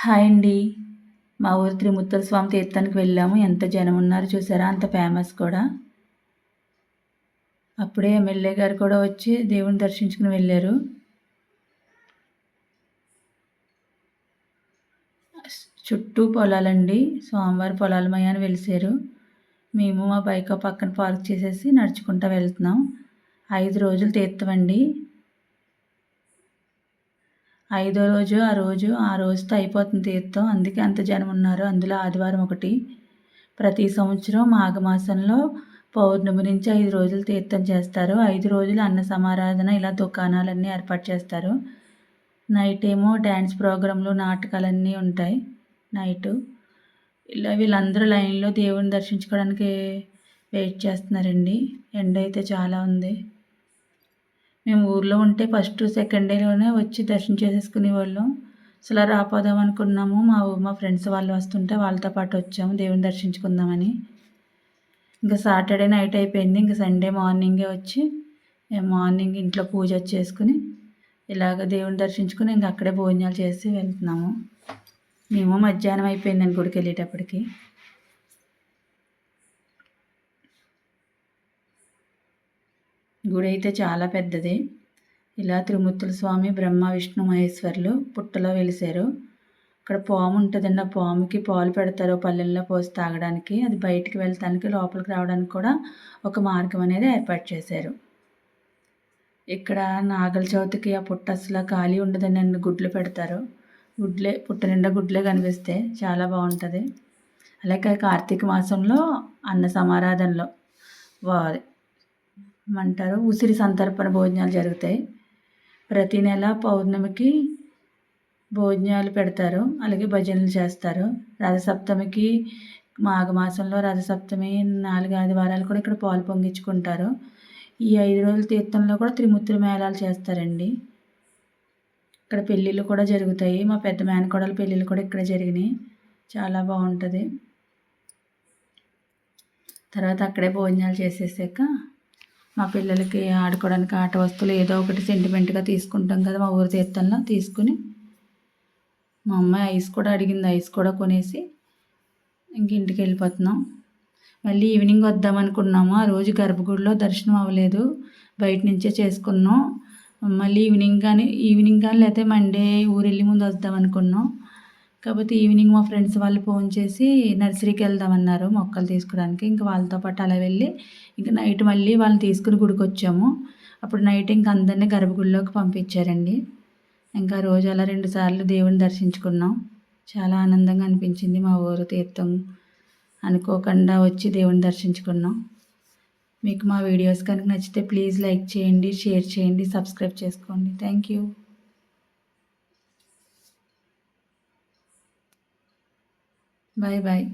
Hi అండి. మా ఊరు త్రిముత్తల స్వామి తీర్థానికి వెళ్ళాము. ఎంత జనం ఉన్నారు చూసారా? అంత ఫేమస్ కూడా. అప్పుడే ఎమ్మెల్యే గారు కూడా వచ్చి దేవుని దర్శించుకుని వెళ్ళారు. చుట్టూ పొలాలండి. స్వామివారి పొలాలమయ్యాని వెలిసారు. మేము మా బైక్ పక్కన పార్క్ చేసేసి నడుచుకుంటూ వెళ్తున్నాం. ఐదు రోజులు తీర్థమండి ఐదో రోజు ఆ రోజు ఆ రోజుతో అయిపోతుంది తీర్థం. అందుకే అంత జనం ఉన్నారు. అందులో ఆదివారం ఒకటి. ప్రతి సంవత్సరం మాఘమాసంలో పౌర్ణమి నుంచి ఐదు రోజులు తీర్థం చేస్తారు. ఐదు రోజులు అన్న సమారాధన ఇలా దుకాణాలన్నీ ఏర్పాటు చేస్తారు. నైట్ ఏమో డ్యాన్స్ ప్రోగ్రాంలు నాటకాలన్నీ ఉంటాయి. నైటు. ఇలా వీళ్ళందరూ లైన్లో దేవుని దర్శించుకోవడానికి వెయిట్ చేస్తున్నారండి. ఎండ అయితే చాలా ఉంది. మేము ఊర్లో ఉంటే ఫస్ట్ సెకండ్ డేలోనే వచ్చి దర్శనం చేసేసుకునే వాళ్ళం. అసలు రాపోదాం అనుకున్నాము. మా మా ఫ్రెండ్స్ వాళ్ళు వస్తుంటే వాళ్ళతో పాటు వచ్చాము దేవుని దర్శించుకుందామని. ఇంకా సాటర్డే నైట్ అయిపోయింది. ఇంకా సండే మార్నింగే వచ్చి మార్నింగ్ ఇంట్లో పూజ చేసుకుని ఇలాగ దేవుని దర్శించుకుని ఇంకా అక్కడే భోజనాలు చేసి వెళ్తున్నాము. మేము మధ్యాహ్నం అయిపోయిందని గుడికి వెళ్ళేటప్పటికి. గుడి అయితే చాలా పెద్దది. ఇలా త్రిమూర్తుల స్వామి బ్రహ్మ విష్ణు మహేశ్వర్లు పుట్టలో వెలిసారు. అక్కడ పాము ఉంటుందండి. ఆ పాముకి పాలు పెడతారు. పల్లెల్లో పోసి తాగడానికి అది బయటికి వెళ్తానికి లోపలికి రావడానికి కూడా ఒక మార్గం అనేది ఏర్పాటు చేశారు. ఇక్కడ నాగల చవితికి ఆ పుట్ట అసలు ఖాళీ ఉండదని అండి గుడ్లు పెడతారు. గుడ్లే పుట్ట నిండా గుడ్లే కనిపిస్తే చాలా బాగుంటుంది. అలాగే కార్తీక మాసంలో అన్న సమారాధనలో ఏమంటారు? ఉసిరి సంతర్పణ భోజనాలు జరుగుతాయి. ప్రతి నెల పౌర్ణమికి భోజనాలు పెడతారు. అలాగే భజనలు చేస్తారు. రథసప్తమికి మాఘమాసంలో రథసప్తమి నాలుగు ఆదివారాలు కూడా ఇక్కడ పాలు పొంగించుకుంటారు. ఈ ఐదు రోజుల తీర్థంలో కూడా త్రిమూర్తుల మేళాలు చేస్తారండి. ఇక్కడ పెళ్ళిళ్ళు కూడా జరుగుతాయి. మా పెద్ద మేనకోడల పెళ్ళిళ్ళు కూడా ఇక్కడ జరిగినాయి. చాలా బాగుంటుంది. తర్వాత అక్కడే భోజనాలు చేసేసాక మా పిల్లలకి ఆడుకోవడానికి ఆట వస్తువులు ఏదో ఒకటి సెంటిమెంట్గా తీసుకుంటాం కదా మా ఊరి తీర్థంలో తీసుకుని మా అమ్మాయి ఐస్ కూడా అడిగింది ఐస్ కూడా కొనేసి ఇంక ఇంటికి వెళ్ళిపోతున్నాం. మళ్ళీ ఈవినింగ్ వద్దాం అనుకున్నాము. ఆ రోజు గర్భగుడిలో దర్శనం అవ్వలేదు. బయట నుంచే చేసుకున్నాం. మళ్ళీ ఈవినింగ్ కానీ ఈవినింగ్ కానీ లేకపోతే మండే ఊరు వెళ్ళి ముందు వద్దాం అనుకున్నాం. కాకపోతే ఈవినింగ్ మా ఫ్రెండ్స్ వాళ్ళు ఫోన్ చేసి నర్సరీకి వెళ్దామన్నారు మొక్కలు తీసుకోవడానికి. ఇంకా వాళ్ళతో పాటు అలా వెళ్ళి ఇంకా నైట్ మళ్ళీ వాళ్ళని తీసుకుని గుడికి వచ్చాము అప్పుడు నైట్ ఇంకా అందరినీ గర్భగుడిలోకి పంపించారండి. ఇంకా రోజు అలా రెండు సార్లు దేవుని దర్శించుకున్నాం. చాలా ఆనందంగా అనిపించింది మా ఊరు తీర్థం అనుకోకుండా వచ్చి దేవుని దర్శించుకున్నాం. మీకు మా వీడియోస్ కనుక నచ్చితే ప్లీజ్ లైక్ చేయండి షేర్ చేయండి సబ్స్క్రైబ్ చేసుకోండి. Thank you. Bye bye.